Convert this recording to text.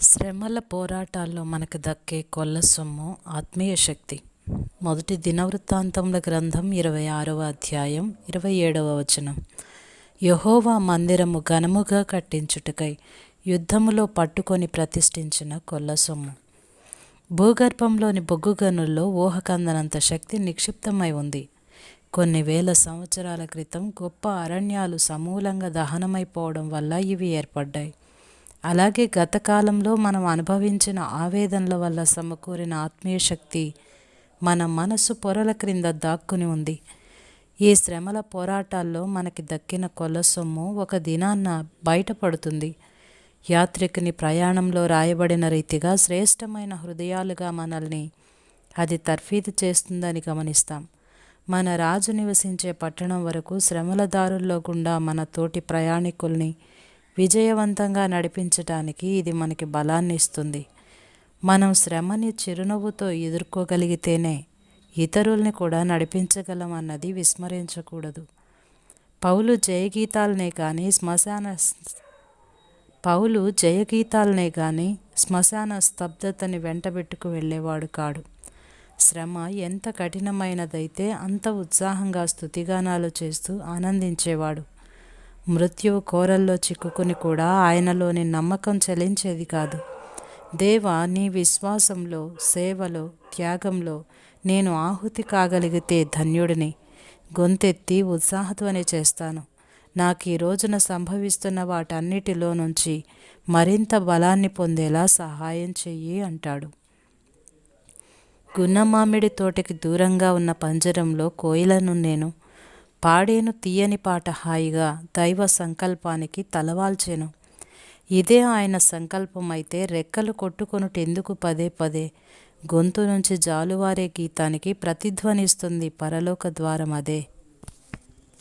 శ్రమల పోరాటాల్లో మనకు దక్కే కొల్ల సొమ్ము ఆత్మీయ శక్తి. మొదటి దినవృత్తాంతముల గ్రంథం ఇరవై ఆరవ అధ్యాయం ఇరవై ఏడవ వచనం. యహోవా మందిరము ఘనముగా కట్టించుటకై యుద్ధములో పట్టుకొని ప్రతిష్ఠించిన కొల్ల సొమ్ము. భూగర్భంలోని బొగ్గు గనుల్లో ఊహకందనంత శక్తి నిక్షిప్తమై ఉంది. కొన్ని వేల సంవత్సరాల క్రితం గొప్ప అరణ్యాలు సమూలంగా దహనమైపోవడం వల్ల ఇవి ఏర్పడ్డాయి. అలాగే గతకాలంలో మనం అనుభవించిన ఆవేదనల వల్ల సమకూరిన ఆత్మీయ శక్తి మన మనసు పొరల క్రింద దాక్కుని ఉంది. ఈ శ్రమల పోరాటాల్లో మనకి దక్కిన కొల్ల సొమ్ము ఒక దినాన్న బయటపడుతుంది. యాత్రికుని ప్రయాణంలో రాయబడిన రీతిగా శ్రేష్టమైన హృదయాలుగా మనల్ని అది తర్ఫీదు చేస్తుందని గమనిస్తాం. మన రాజు నివసించే పట్టణం వరకు శ్రమల దారుల్లో గుండా మన తోటి ప్రయాణికుల్ని విజయవంతంగా నడిపించటానికి ఇది మనకి బలాన్ని ఇస్తుంది. మనం శ్రమని చిరునవ్వుతో ఎదుర్కోగలిగితేనే ఇతరుల్ని కూడా నడిపించగలం అన్నది విస్మరించకూడదు. పౌలు జయగీతాలనే కానీ శ్మశాన పౌలు జయగీతాలనే కానీ శ్మశాన స్తబ్దతని వెంటబెట్టుకు వెళ్ళేవాడు కాడు. శ్రమ ఎంత కఠినమైనదైతే అంత ఉత్సాహంగా స్థుతిగానాలు చేస్తూ ఆనందించేవాడు. మృత్యువు కోరల్లో చిక్కుకుని కూడా ఆయనలోని నమ్మకం చెలించేది కాదు. దేవ నీ విశ్వాసంలో సేవలో త్యాగంలో నేను ఆహుతి కాగలిగితే ధన్యుడిని. గొంతెత్తి ఉత్సాహతోనే చేస్తాను. నాకు ఈ రోజున సంభవిస్తున్న వాటన్నిటిలో నుంచి మరింత బలాన్ని పొందేలా సహాయం చెయ్యి అంటాడు. గున్నమామిడి తోటకి దూరంగా ఉన్న పంజరంలో కోయిలను నేను పాడేను తీయని పాట హాయిగా దైవ సంకల్పానికి తలవాల్చెను. ఇదే ఆయన సంకల్పం అయితే రెక్కలు కొట్టుకొనుటెందుకు పదే పదే? గొంతు నుంచి జాలువారే గీతానికి ప్రతిధ్వనిస్తుంది పరలోక ద్వారం అదే.